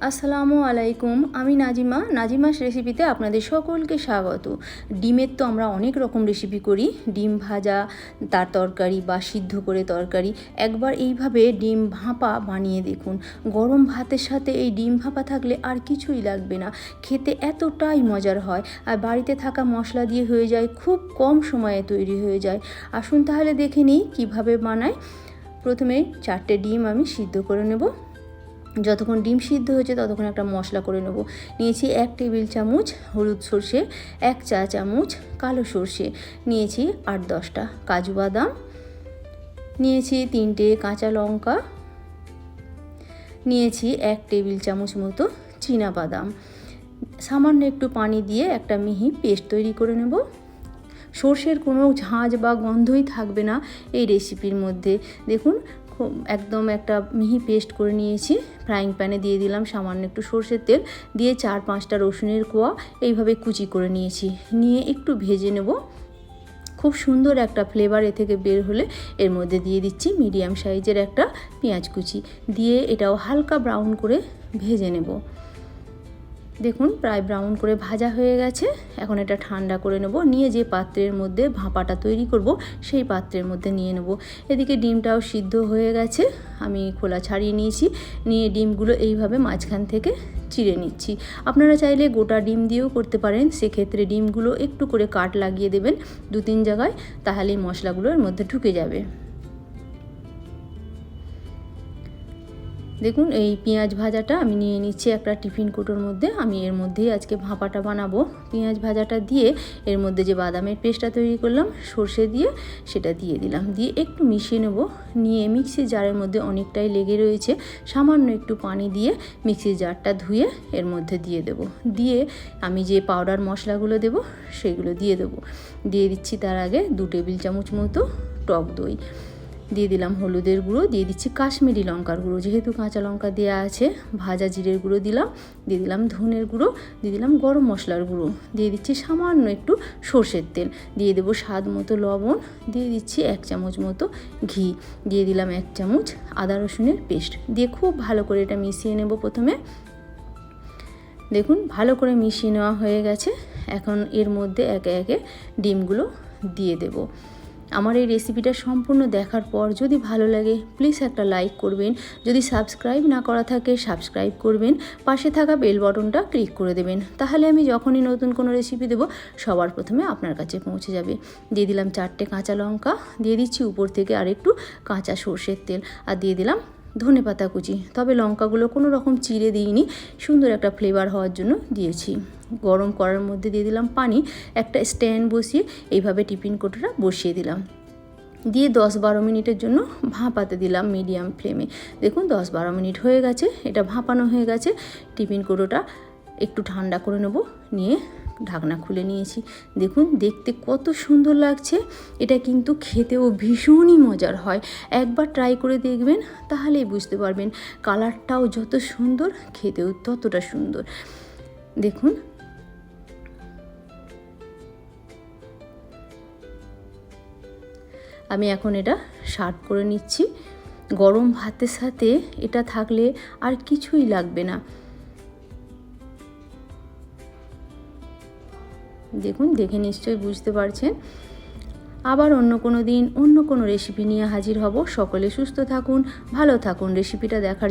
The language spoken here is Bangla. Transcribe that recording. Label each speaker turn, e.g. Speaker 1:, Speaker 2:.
Speaker 1: আসসালামু আলাইকুম, আমি নাজিমা। নাজিমাস রেসিপিতে আপনাদের সকলকে স্বাগত। ডিমের তো আমরা অনেক রকম রেসিপি করি। ডিম ভাজা, তার তরকারি বা সিদ্ধ করে তরকারি। একবার এইভাবে ডিম ভাপা বানিয়ে দেখুন। গরম ভাতের সাথে এই ডিম ভাপা থাকলে আর কিছুই লাগবে না। খেতে এতটাই মজার হয়। আর বাড়িতে থাকা মশলা দিয়ে হয়ে যায়, খুব কম সময়ে তৈরি হয়ে যায়। আসুন তাহলে দেখে নিই কীভাবে বানায়। প্রথমে চারটে ডিম আমি সিদ্ধ করে নেব। যতক্ষণ ডিম সিদ্ধ হয়েছে ততক্ষণ একটা মশলা করে নেব। নিয়েছি এক টেবিল চামচ হলুদ সর্ষে, এক চা চামচ কালো সর্ষে, নিয়েছি আট দশটা কাজু বাদাম, নিয়েছি তিনটে কাঁচা লঙ্কা, নিয়েছি এক টেবিল চামচ মতো চীনা বাদাম। সামান্য একটু পানি দিয়ে একটা মিহি পেস্ট তৈরি করে নেব। সর্ষের কোনো ঝাঁঝ বা গন্ধই থাকবে না এই রেসিপির মধ্যে। দেখুন একদম একটা মিহি পেস্ট করে নিয়েছি। ফ্রাইং প্যানে দিয়ে দিলাম সামান্য একটু সর্ষের তেল। দিয়ে চার পাঁচটা রসুনের কোয়া এইভাবে কুচি করে নিয়েছি। নিয়ে একটু ভেজে নেব। খুব সুন্দর একটা ফ্লেভার এ থেকে বের হলে এর মধ্যে দিয়ে দিচ্ছি মিডিয়াম সাইজের একটা পেঁয়াজ কুচি। দিয়ে এটাও হালকা ব্রাউন করে ভেজে নেব। দেখুন, প্রায় ব্রাউন করে ভাজা হয়ে গেছে। এখন এটা ঠান্ডা করে নেব। নিয়ে যে পাত্রের মধ্যে ভাপাটা তৈরি করব, সেই পাত্রের মধ্যে নিয়ে নেব। এদিকে ডিমটাও সিদ্ধ হয়ে গেছে। আমি খোলা ছাড়িয়ে নিয়েছি। নিয়ে ডিমগুলো এইভাবে মাঝখান থেকে চিড়ে নিচ্ছি। আপনারা চাইলে গোটা ডিম দিয়েও করতে পারেন। সেক্ষেত্রে ডিমগুলো একটু করে কাট লাগিয়ে দেবেন দু তিন জায়গায়, তাহলেই মশলাগুলো এর মধ্যে ঢুকে যাবে। দেখুন, এই পেঁয়াজ ভাজাটা আমি নিয়ে নিচ্ছি একটা টিফিন কোটোর মধ্যে। আমি এর মধ্যেই আজকে ভাপাটা বানাবো। পেঁয়াজ ভাজাটা দিয়ে এর মধ্যে যে বাদামের পেস্টটা তৈরি করলাম, সর্ষে দিয়ে সেটা দিয়ে দিলাম। দিয়ে একটু মিশিয়ে নেব। নিয়ে মিক্সি জারের মধ্যে অনেকটাই লেগে রয়েছে। সামান্য একটু পানি দিয়ে মিক্সি জারটা ধুয়ে এর মধ্যে দিয়ে দেব। দিয়ে আমি যে পাউডার মশলাগুলো দেব, সেগুলো দিয়ে দেবো। দিয়ে দিচ্ছি তার আগে দু টেবিল চামচ মতো টক দই। দিয়ে দিলাম হলুদের গুঁড়ো, দিয়ে দিচ্ছি কাশ্মীরি লঙ্কার গুঁড়ো। যেহেতু কাঁচা লঙ্কা দেওয়া আছে, ভাজা জিরের গুঁড়ো দিলাম, দিয়ে দিলাম ধনের গুঁড়ো, দিয়ে দিলাম গরম মশলার গুঁড়ো। দিয়ে দিচ্ছি সামান্য একটু সর্ষের তেল। দিয়ে দেবো স্বাদ মতো লবণ, দিয়ে দিচ্ছি এক চামচ মতো ঘি, দিয়ে দিলাম এক চামচ আদা রসুনের পেস্ট। দিয়ে খুব ভালো করে এটা মিশিয়ে নেব প্রথমে। দেখুন, ভালো করে মিশিয়ে নেওয়া হয়ে গেছে। এখন এর মধ্যে একে একে ডিমগুলো দিয়ে দেবো। আমার এই রেসিপিটা সম্পূর্ণ দেখার পর যদি ভালো লাগে প্লিজ একটা লাইক করবেন। যদি সাবস্ক্রাইব না করা থাকে সাবস্ক্রাইব করবেন। পাশে থাকা বেল বটনটা ক্লিক করে দেবেন। তাহলে আমি যখনই নতুন কোনো রেসিপি দেবো, সবার প্রথমে আপনার কাছে পৌঁছে যাবে। দিয়ে দিলাম চারটে কাঁচা লঙ্কা, দিয়ে দিচ্ছি উপর থেকে আর একটু কাঁচা সর্ষের তেল। আর দিয়ে দিলাম ধনে পাতা কুচি। তবে লঙ্কাগুলো কোনো রকম চিড়ে দিইনি, সুন্দর একটা ফ্লেভার হওয়ার জন্য দিয়েছি। গরম করার মধ্যে দিয়ে দিলাম পানি, একটা স্ট্যান্ড বসিয়ে এইভাবে টিফিন কোটোটা বসিয়ে দিলাম। দিয়ে দশ বারো মিনিটের জন্য ভাপাতে দিলাম মিডিয়াম ফ্লেমে দেখুন, দশ বারো মিনিট হয়ে গেছে, এটা ভাপানো হয়ে গেছে। টিফিন কোটোটা একটু ঠান্ডা করে নেব, নিয়ে ঢাকনা খুলে নিয়েছি। দেখুন, দেখতে কত সুন্দর লাগছে। এটা কিন্তু খেতেও ভীষণই মজার হয়। একবার ট্রাই করে দেখবেন, তাহলেই বুঝতে পারবেন কালারটাও যত সুন্দর, খেতেও ততটা সুন্দর। দেখুন। আমি এখন এটা শার্ট করে নিচ্ছি। গরম ভাতের সাথে এটা থাকলে আর কিছুই লাগবে না। দেখুন, দেখে নিশ্চয়ই বুঝতে পারছেন। আবার অন্য কোনো দিন অন্য কোনো রেসিপি নিয়ে হাজির হব। সকলে সুস্থ থাকুন, ভালো থাকুন। রেসিপিটা দেখার